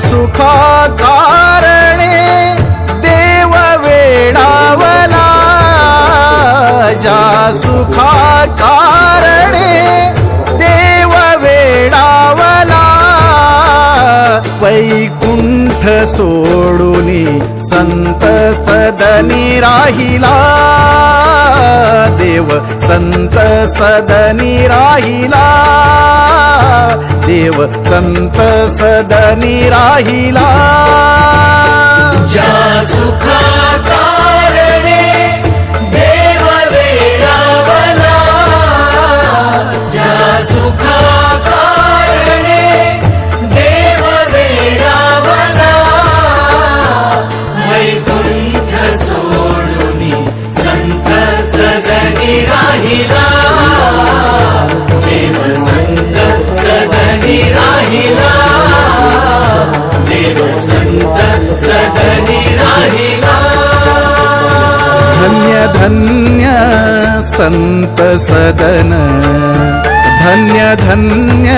सुखा कारणे देव वेडावला जा सुखा कारणे देव वेडावला वैकुंठ सोडूनी संत सदनी राहिला. देव संत सदनी राहिला. देव संत सदनी राहिला. धन्य धन्य संत सदन. धन्य धन्य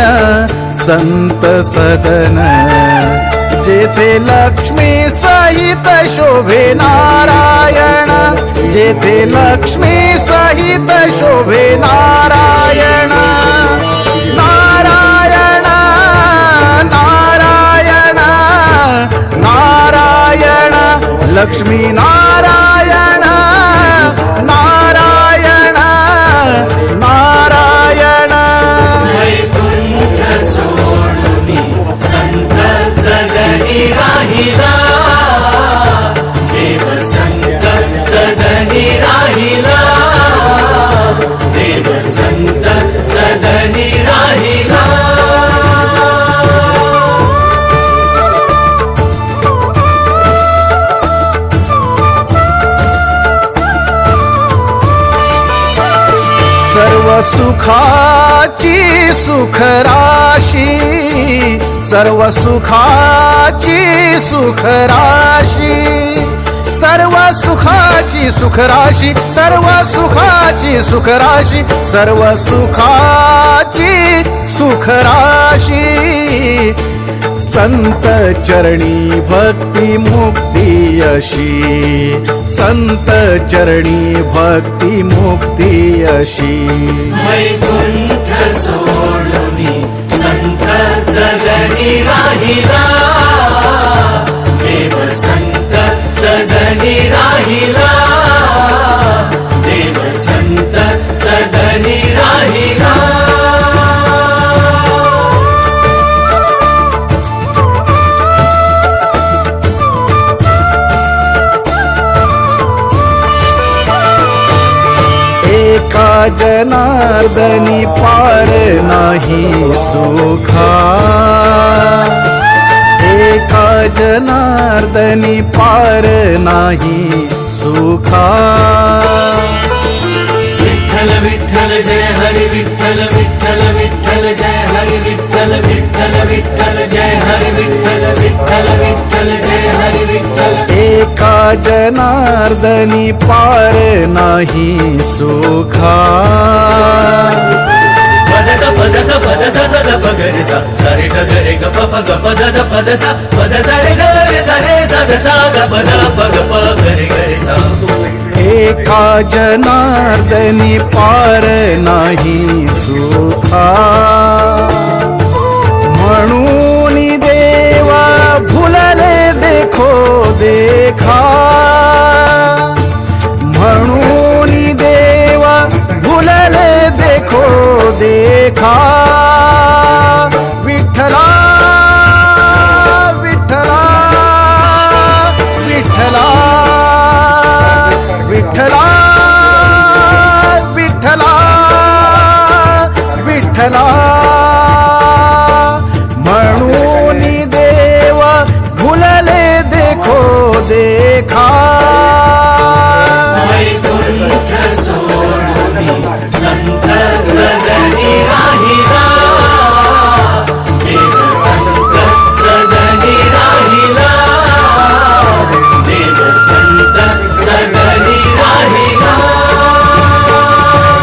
संत सदन. जेथे लक्ष्मी सहित शोभे नारायण. जेथे लक्ष्मी सहित शोभे नारायण नारायण नारायण नारायण लक्ष्मी सर्व सुखाची सुखराशी सर्व सुखाची सुखराशी सर्व सुखाची सुखराशी सर्व सुखाची सुखराशी सर्व सुखाची सुखराशी. संत चरणी भक्ती मुक्ती अशी. संत चरणी भक्ती मुक्ती अशी. वैकुंठ सोडून संत सदनी राहिला. जनार्दनी पार नाही सुखा। एका जनार्दनी पार नाही सुखा। विठ्ठल विठ्ठल जय हरि विठ्ठल विठ्ठल विठ्ठल। जनार्दनी पार नाही सुखा. पदसा पदसा पदसा सदा पगरिसा. सारे ग ग रे ग प प ग प द द पदसा. पदसा रे ग रे सा रे सा द सा ग प द प ग प ग रे ग रे सा. एका जनार्दनी पार नाही सुखा. না